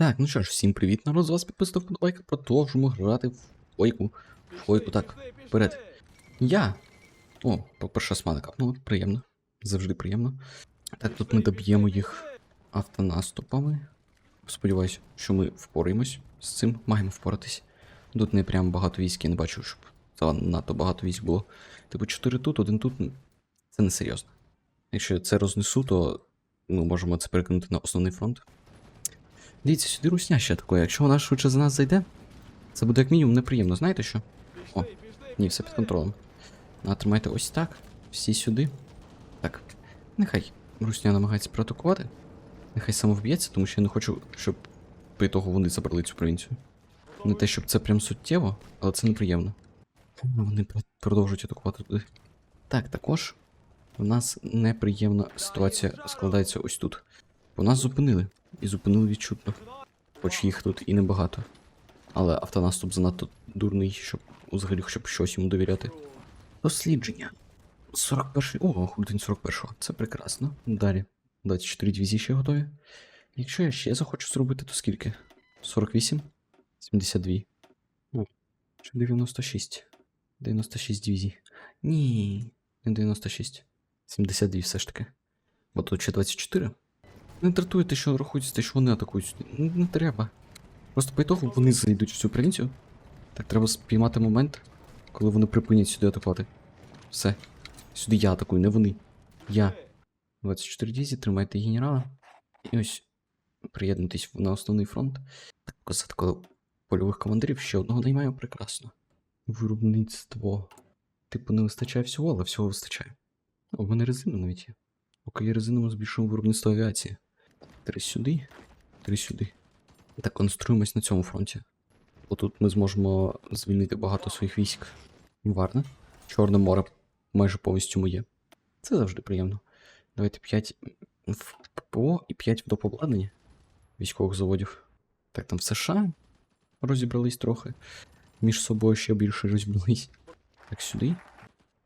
Так, ну що ж, всім привіт, народ, з вас підписав подобайка, продовжимо грати в ойку. Ойку, так, вперед. Я. О, по-перше, капнула, приємно. Завжди приємно. Так, тут ми доб'ємо їх автонаступами. Сподіваюсь, що ми впораємось з цим, маємо впоратись. Тут не прям багато військ, я не бачу, щоб занадто багато військ було. Типу, 4 тут, один тут. ну, Це не серйозно. Якщо я це рознесу, то ну, можемо це перекинути на основний фронт. Дивіться, сюди русня ще такое. Якщо вона швидше за нас зайде, це буде як мінімум неприємно, знаєте що? О, ні, все під контролем. Тримайте ось так. Всі сюди. Так. Нехай русня намагається проатакувати. Нехай самовб'ється, тому що я не хочу, щоб по ітогу вони забрали цю провінцію. Не те, щоб це прям суттєво, але це неприємно. Вони продовжують атакувати туди. Так, також у нас неприємна ситуація складається ось тут. Бо нас зупинили. І зупинили відчутно. Хоч їх тут і небагато. Але автонаступ занадто дурний, щоб взагалі хоча б щось йому довіряти. Дослідження. 41-й. О, грудень 41-го. Це прекрасно. Далі. 24 дивізії ще готові. Якщо я ще захочу зробити, то скільки? 48? 72. О, чи 96. 96 дивізій. Ні, не 96. 72 все ж таки. Бо тут ще 24. Не дратуйте, що рахується що вони атакують. Не, не треба. Просто по ітогу вони зайдуть в цю провінцію. Так треба спіймати момент, коли вони припинять сюди атакувати. Все. Сюди я атакую, не вони. Я. 24 дивізії, тримайте генерала. І ось приєднуйтесь на основний фронт. Так, за такого польових командирів ще одного наймаю прекрасно. Виробництво. Типу, не вистачає всього, але всього вистачає. О, в мене резина навіть є. Поки є резина, ми збільшуємо виробництво авіації. Три сюди, три сюди. Так, конструємось на цьому фронті. Отут ми зможемо звільнити багато своїх військ. Варне. Чорне море майже повністю моє. Це завжди приємно. Давайте 5 в ППО і 5 в допобладнання військових заводів. Так, там в США розібрались трохи. Між собою ще більше розібрались. Так, сюди.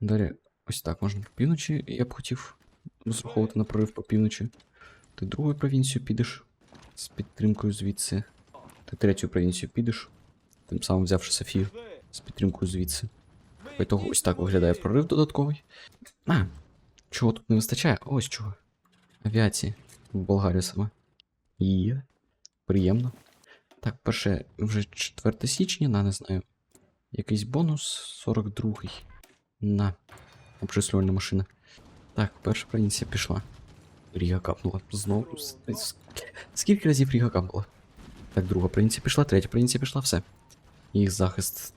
Далі, ось так можна по півночі. Я б хотів розраховувати на прорив по півночі. Ти другу провінцію підеш з підтримкою звідси. Ти третю провінцію підеш, тим самим взявши Софію з підтримкою звідси. Того ось так виглядає прорив додатковий. А, чого тут не вистачає? Ось чого. Авіації в Болгарії саме. Є. Приємно. Так, перше, вже 4 січня, на не знаю. Якийсь бонус 42-й. На. Обчислювальна машина. Так, перша провінція пішла. Ріга капнула. Знову. Скільки разів Ріга капнула? Так, друга провінція пішла, третя провінція пішла, все. Їх захист.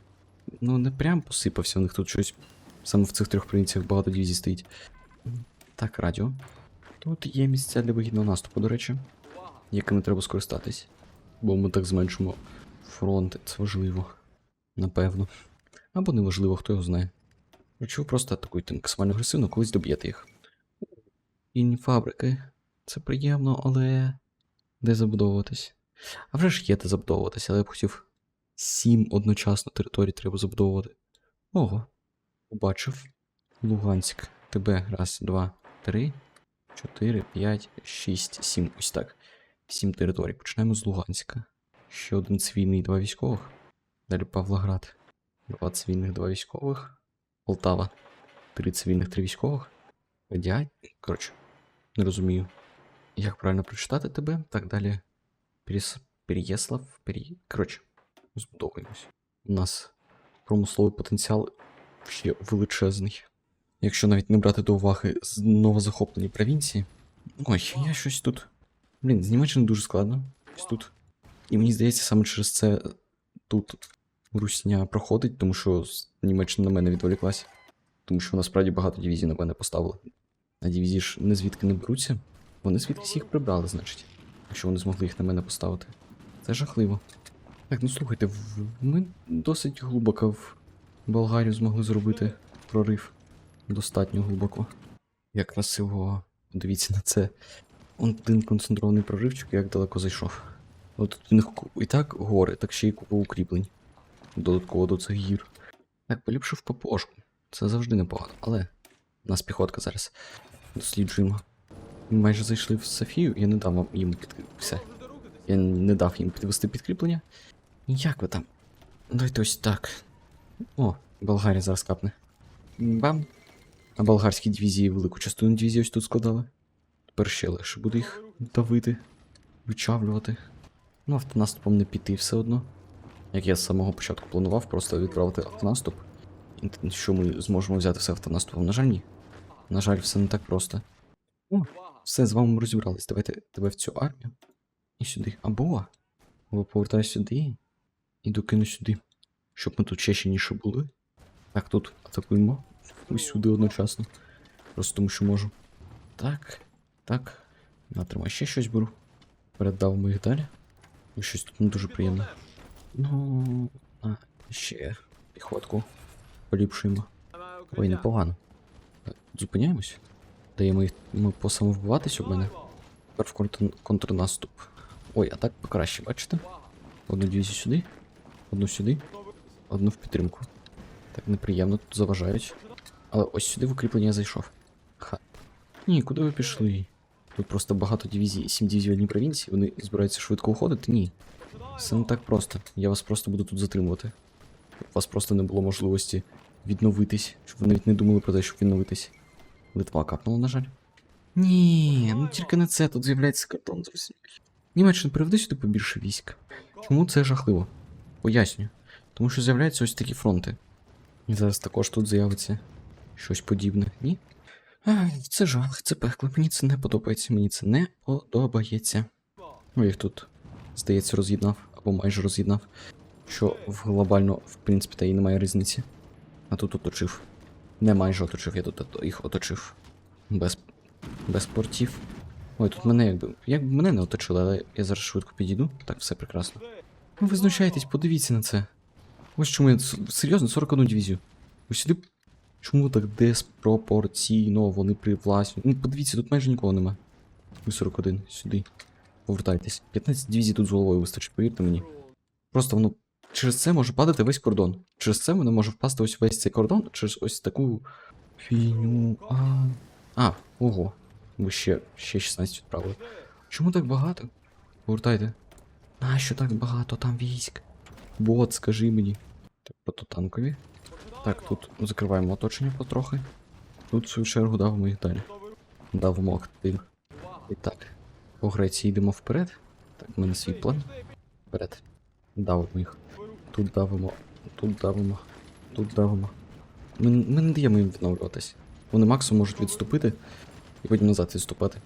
Ну, не прям посипався, у них тут щось. Саме в цих трьох провінціях багато дивізій стоїть. Так, радіо. Тут є місця для вигідного наступу, до речі, якими треба скористатись. Бо ми так зменшимо фронт, це важливо. Напевно. Або неважливо, хто його знає. Ви просто атакуєте максимально агресивно, колись доб'єте їх. Інні фабрики. Це приємно, але. Де забудовуватись? А вже ж є де забудовуватись, але я б хотів. Сім одночасно територій треба забудовувати. Ого. Побачив. Луганськ. Тебе. Раз, два, три, чотири, п'ять, шість, сім. Ось так. Сім територій. Почнемо з Луганська. Ще один цивільний, два військових. Далі Павлоград. Два цивільних, два військових. Полтава. Три цивільних, три військових. Радіать. Коротше, не розумію. Як правильно прочитати тебе? Так далі. Перес... Переяслав. Пере... Коротше, збудовуємось. У нас промисловий потенціал ще величезний. Якщо навіть не брати до уваги новозахоплені провінції. Ой, я щось тут. Блін, з Німеччини дуже складно. Ось тут. І мені здається, саме через це тут русня проходить, тому що Німеччина на мене відволіклась. Тому що насправді багато дивізій на мене поставили. А дивізії ж не звідки не беруться. Вони звідкись їх прибрали, значить. Якщо вони змогли їх на мене поставити. Це жахливо. Так, ну слухайте, ми досить глибоко в Болгарію змогли зробити прорив. Достатньо глибоко. Як красиво. Подивіться на це. Один концентрований проривчик, як далеко зайшов. От тут у і так гори, так ще й купа укріплень. Додатково до цих гір. Так, поліпшив ППОшку. Це завжди непогано, але. У нас піхотка зараз. Досліджуємо. Ми майже зайшли в Софію, я не дам вам їм під... все. Я не дав їм підвести підкріплення. Як ви там? Давайте ось так. О, Болгарія зараз капне. Бам. А болгарські дивізії велику частину дивізії ось тут складали. Тепер ще легше буде їх давити, вичавлювати. Ну, автонаступом не піти все одно. Як я з самого початку планував, просто відправити автонаступ. І що ми зможемо взяти все автонаступом? На жаль, ні. На жаль, все не так просто. О, все, з вами розібрались. Давайте тебе в цю армію. І сюди. Або. Або повертай сюди. І докину сюди. Щоб ми тут ще щільніше були. Так, тут атакуємо. Усюди одночасно. Просто тому що можу. Так. Так. Натримай ще щось беру. Передав їх далі. І щось тут не дуже приємне. Ну. А, ще піхотку. Поліпшуємо. Ой, непогано. Зупиняємось. Даємо їх ми посамовбиватись об мене. Тепер в контр... контрнаступ. Ой, а так покраще, бачите? Одну дивізію сюди, одну сюди, одну в підтримку. Так неприємно тут заважають. Але ось сюди в укріплення я зайшов. Ха. Ні, куди ви пішли? Тут просто багато дивізій, сім дивізій в одній провінції, вони збираються швидко уходити? Ні. Все не так просто. Я вас просто буду тут затримувати. У вас просто не було можливості відновитись, щоб ви навіть не думали про те, щоб відновитись. Литва капнула, на жаль. Ні, ну тільки не це, тут з'являється картон з Росії. Німеччина, приведи сюди побільше військ. Чому це жахливо? Поясню. Тому що з'являються ось такі фронти. І зараз також тут з'явиться щось подібне, ні? А, це жах, це пекло. Мені це не подобається, мені це не подобається. Ну, їх тут, здається, роз'єднав, або майже роз'єднав. Що в глобально, в принципі, та й немає різниці. А тут оточив. Не майже оточив, я тут їх оточив. Без, без портів. Ой, тут мене якби. Якби мене не оточили, але я зараз швидко підійду. Так, все прекрасно. Ну ви знущаєтесь, подивіться на це. Ось чому я серйозно 41 дивізію. Ось сюди. Чому так диспропорційно вони привласнюють? Ну, подивіться, тут майже нікого нема. Ви 41, сюди. Повертайтесь. 15 дивізій тут з головою вистачить, повірте мені. Просто воно через це може падати весь кордон. Через це воно може впасти ось весь цей кордон, через ось таку фігню. А, а ого. Ви ще, ще 16 відправили. Чому так багато? Повертайте. Нащо так багато там військ? Бот, скажи мені. Так, прототанкові. Так, тут закриваємо оточення потрохи. Тут в свою чергу давимо їх далі. Давимо актив. І так. По Греції йдемо вперед. Так, в мене свій план. Вперед. Давимо їх. Тут давимо, тут давимо, тут давимо. Ми, ми не даємо їм відновлюватись. Вони максимум можуть відступити і потім назад відступати.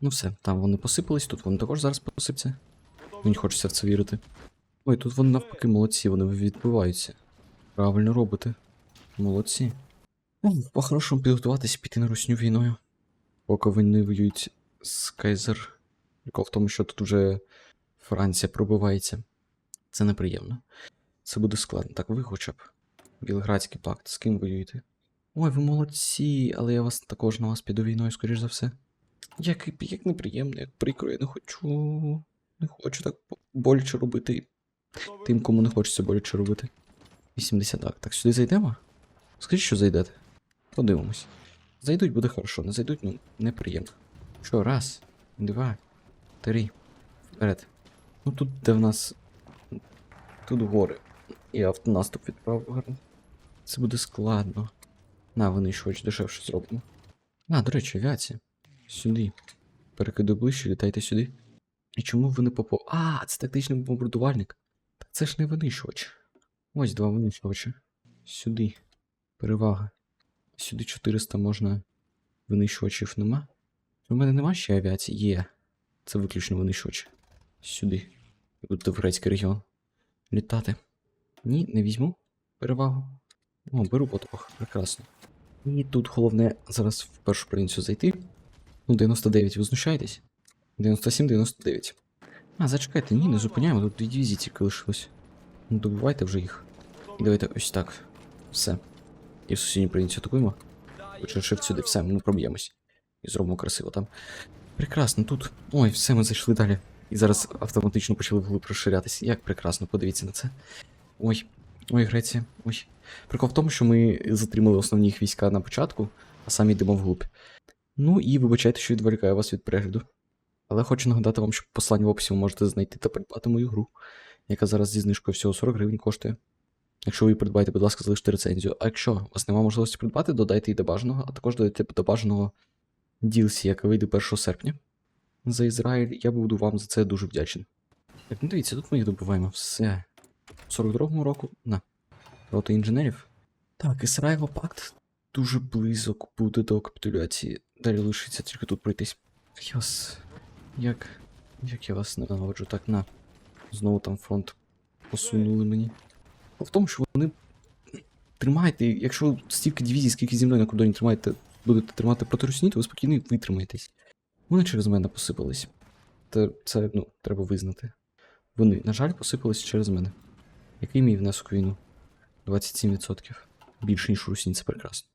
Ну все, там вони посипались, тут вони також зараз посипляться. Мені хочеться в це вірити. Ой, тут вони навпаки молодці, вони відбиваються. Правильно робите. Молодці. Ну, по-хорошому підготуватися піти на русню війною. Поки вони воюють з Кайзер. Прикол в тому, що тут вже Франція пробивається. Це неприємно. Це буде складно. Так, ви хоча б. Білградський пакт, з ким воюєте? Ой, ви молодці, але я вас також на вас піду війною, скоріш за все. Як, як неприємно, як прикро, я не хочу. Не хочу так бо- боляче робити. Тим, кому не хочеться боляче робити. 80 так. Так, сюди зайдемо? Скажіть, що зайдете. Подивимось. Зайдуть, буде хорошо, не зайдуть, ну, неприємно. Що, раз, два, три. Вперед. Ну тут де в нас. Тут гори. І автонаступ відправив. Це буде складно. На, вони щось дешевше зробимо. А, до речі, авіація. Сюди. Перекиду ближче, літайте сюди. І чому ви не попо. А, це тактичний бомбардувальник. Так це ж не винищувач. Ось два винищувача. Сюди. Перевага. Сюди 400 можна. Винищувачів нема. У мене нема ще авіації? Є. Це виключно винищувач. Сюди. Будете в грецький регіон. Літати. Ні, не візьму. Перевагу. О, беру потроху. Прекрасно. І тут головне зараз в першу провінцію зайти. Ну, 99, ви знущаєтесь? 97-99. А, зачекайте, ні, не зупиняємо, тут дві дивізії тільки лишилось. Ну, добивайте вже їх. Давайте ось так. Все. І в сусідню провінцію атакуємо. Почершив сюди, все, ми проб'ємось. І зробимо красиво там. Прекрасно, тут. Ой, все, ми зайшли далі. І зараз автоматично почали вглиб розширятися. Як прекрасно, подивіться на це. Ой, ой, Греція, ой. Прикол в тому, що ми затримали основні їх війська на початку, а самі йдемо вглуб. Ну і вибачайте, що відволікаю вас від перегляду. Але хочу нагадати вам, що в посланні в описі ви можете знайти та придбати мою гру, яка зараз зі знижкою всього 40 гривень коштує. Якщо ви її придбаєте, будь ласка, залиште рецензію. А якщо у вас немає можливості придбати, додайте її до бажаного, а також додайте до бажаного DLC, яка вийде 1 серпня. За Ізраїль, я буду вам за це дуже вдячний. Так, ну дивіться, тут ми їх добиваємо. Все. У 42-му року. На. Проти інженерів. Так, Ізраїло пакт дуже близько буде до капітуляції. Далі лишиться тільки тут пройтись. Вас. Як. Як я вас ненавиджу, так на. Знову там фронт посунули мені. В тому, що вони. Тримайте, якщо стільки дивізій, скільки зі мною на кордоні тримаєте, будете тримати проти Русні, то ви спокійно витримаєтесь. Вони через мене посипались. Та це, ну, треба визнати. Вони, на жаль, посипались через мене. Який мій внесок війну? 27%. Більше, ніж Русінь, це прекрасно.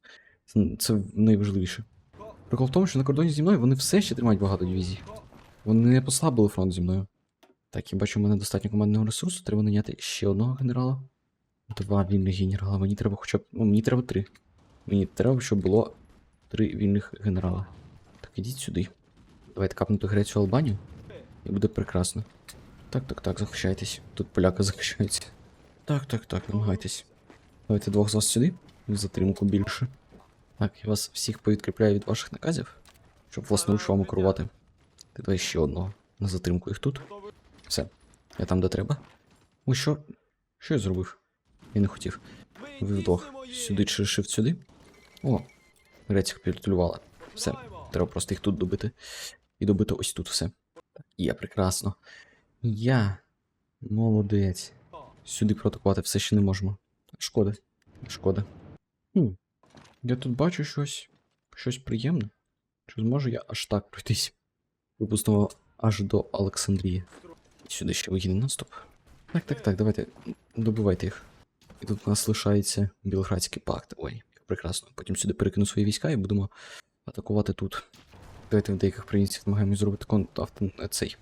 Це, найважливіше. Прикол в тому, що на кордоні зі мною вони все ще тримають багато дивізій. Вони не послабили фронт зі мною. Так, я бачу, у мене достатньо командного ресурсу, треба наняти ще одного генерала. Два вільних генерала. Мені треба хоча б. Ну, мені треба три. Мені треба, щоб було три вільних генерала. Так, ідіть сюди. Давайте капнути Грецію Албанію. І буде прекрасно. Так, так, так, захищайтесь. Тут поляки захищаються. Так, так, так, намагайтесь. Давайте двох з вас сюди. Затримку більше. Так, я вас всіх повідкріпляю від ваших наказів, щоб власноруч вам керувати. Ти давай ще одного. На затримку їх тут. Все. Я там, де треба. Ой, що? Що я зробив? Я не хотів. Ви вдвох. Сюди чи шифт сюди. О, Греція капітулювала. Все. Треба просто їх тут добити. І добити ось тут все. Так, є прекрасно. Я. Молодець. Сюди протокувати все ще не можемо. Шкода. Шкода. Хм. Я тут бачу щось. щось приємне. Чи зможу я аж так пройтись? Випускного аж до Олександрії. Сюди ще вигідний наступ. Так, так, так, давайте. Добивайте їх. І тут у нас лишається Білградський пакт. Ой, прекрасно. Потім сюди перекину свої війська і будемо атакувати тут. Давайте в деяких провінціях намагаємось зробити кон... цей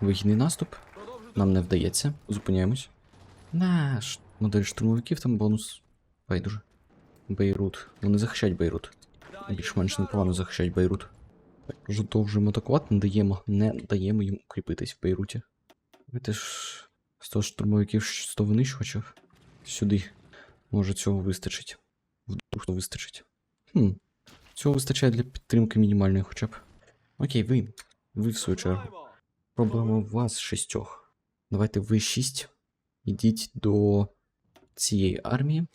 вигідний наступ. Нам не вдається. Зупиняємось. Наш модель штурмовиків там бонус. Байдуже. Бейрут. Вони захищають Бейрут. Більш-менш непогано захищають Бейрут. Так, продовжуємо атакувати, не даємо, не даємо їм укріпитись в Бейруті. Давайте ж 100 штурмовиків, 100 винищувачів. Сюди. Може цього вистачить. Вдруг то вистачить. Хм. Цього вистачає для підтримки мінімальної хоча б. Окей, ви. Ви в свою чергу. Проблема у вас шістьох. Давайте ви шість. Ідіть до цієї армії.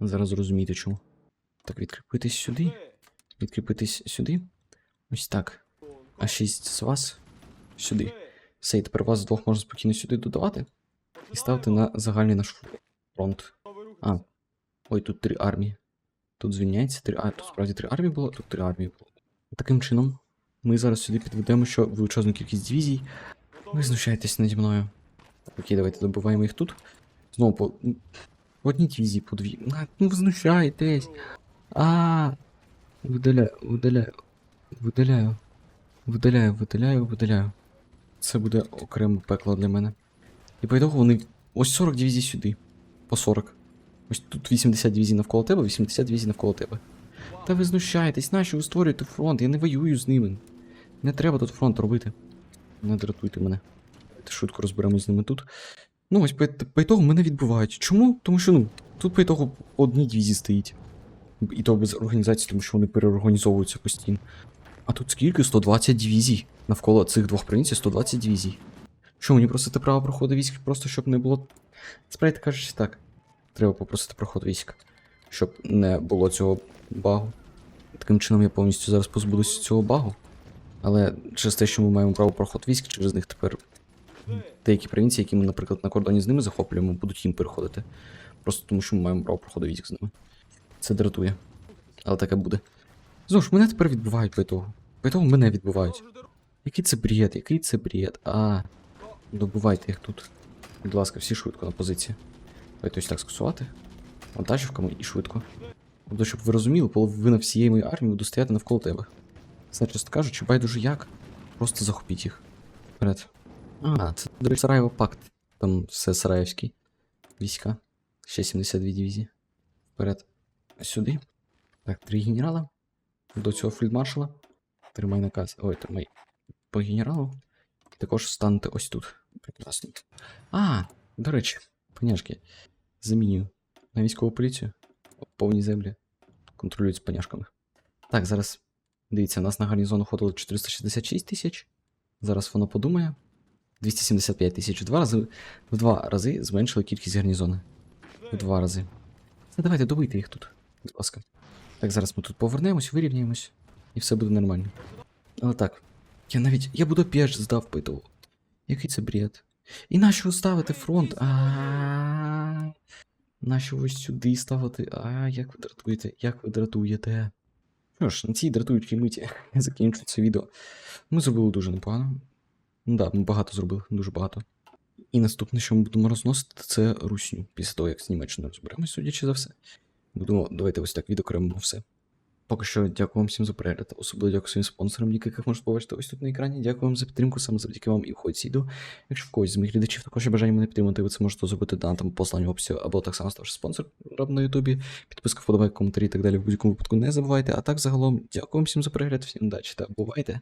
Зараз зрозумієте чому. Так, відкріпитись сюди. Відкріпитись сюди. Ось так. А шість з вас сюди. Все, і тепер вас двох можна спокійно сюди додавати. І ставити на загальний наш фронт. А. Ой, тут три армії. Тут звільняється три. А, тут справді три армії було, тут три армії було. Таким чином, ми зараз сюди підведемо, що величезну кількість дивізій. Ви знущаєтесь наді мною. Окей, давайте добиваємо їх тут. Знову по. по одній дивізії, по дві. Ну ви знущаєтесь. А. Видаляю, видаляю. Видаляю. Видаляю, видаляю, видаляю. Це буде окреме пекло для мене. І по ітогу вони. Ось 40 дивізій сюди. По 40. Ось тут 80 дивізій навколо тебе, 80 дивізій навколо тебе. Та ви знущаєтесь, нащо ви створюєте фронт? Я не воюю з ними. Не треба тут фронт робити. Не дратуйте мене. Давайте швидко розберемось з ними тут. Ну, ось по, по ітогу мене відбувають. Чому? Тому що, ну, тут по ітогу одній дивізії стоїть. І то без організації, тому що вони переорганізовуються постійно. А тут скільки? 120 дивізій. Навколо цих двох провінцій 120 дивізій. Що, мені просити право проходу військ, просто щоб не було. Справді кажучи так. Треба попросити проход військ. Щоб не було цього багу. Таким чином я повністю зараз позбудуся цього багу. Але через те, що ми маємо право проход військ, через них тепер деякі провінції, які ми, наприклад, на кордоні з ними захоплюємо, будуть їм переходити. Просто тому, що ми маємо право проходу військ з ними. Це дратує. Але таке буде. Знову ж, мене тепер відбувають по ітогу. Мене відбувають. Який це бред, який це бред? А. Добувайте їх тут. Будь ласка, всі швидко на позиції. Давайте ось так скасувати. Вантажівками і швидко. Тобто, щоб ви розуміли, половина всієї моєї армії буде стояти навколо тебе. Це, чесно кажучи, байдуже як. Просто захопіть їх. Вперед. А, це, до речі, Сараєво пакт. Там все Сараївський. Війська. Ще 72 дивізії. Вперед. Сюди. Так, три генерала. До цього фельдмаршала. Тримай наказ. Ой, тримай. по генералу. Також станете ось тут. Прекрасно. А, до речі, поняшки. Заміню на військову поліцію. Повні землі. Контролюють поняшками. Так, зараз. Дивіться, у нас на гарнізон уходило 466 тисяч. Зараз воно подумає. 275 тисяч. В два рази, в два рази зменшили кількість гарнізону. В два рази. Це давайте добийте їх тут, будь ласка. Так, зараз ми тут повернемось, вирівняємось, і все буде нормально. Але так, я навіть. Я буду п'єш здав питав. Який це бред? І нащо ставити фронт? А. Нащо ось сюди ставити? А, як ви дратуєте? Як ви дратуєте? Що ж, на цій дратуючій миті я закінчу це відео. Ми зробили дуже непогано. Ну да, ми багато зробили, дуже багато. І наступне, що ми будемо розносити, це русню. Після того, як з Німеччиною розберемось, судячи за все. Будемо, давайте ось так відокремимо все. Поки що дякую вам всім за перегляд. Особливо дякую своїм спонсорам, яких можете побачити ось тут на екрані. Дякую вам за підтримку, саме завдяки вам і входить відео. Якщо в когось з моїх глядачів також є бажання мене підтримати, ви це можете зробити донатом посланню в описі, або так само ставши спонсор на Ютубі. Підписка, вподобайка, коментарі і так далі в будь-якому випадку не забувайте. А так загалом, дякую вам всім за перегляд, всім удачі та бувайте!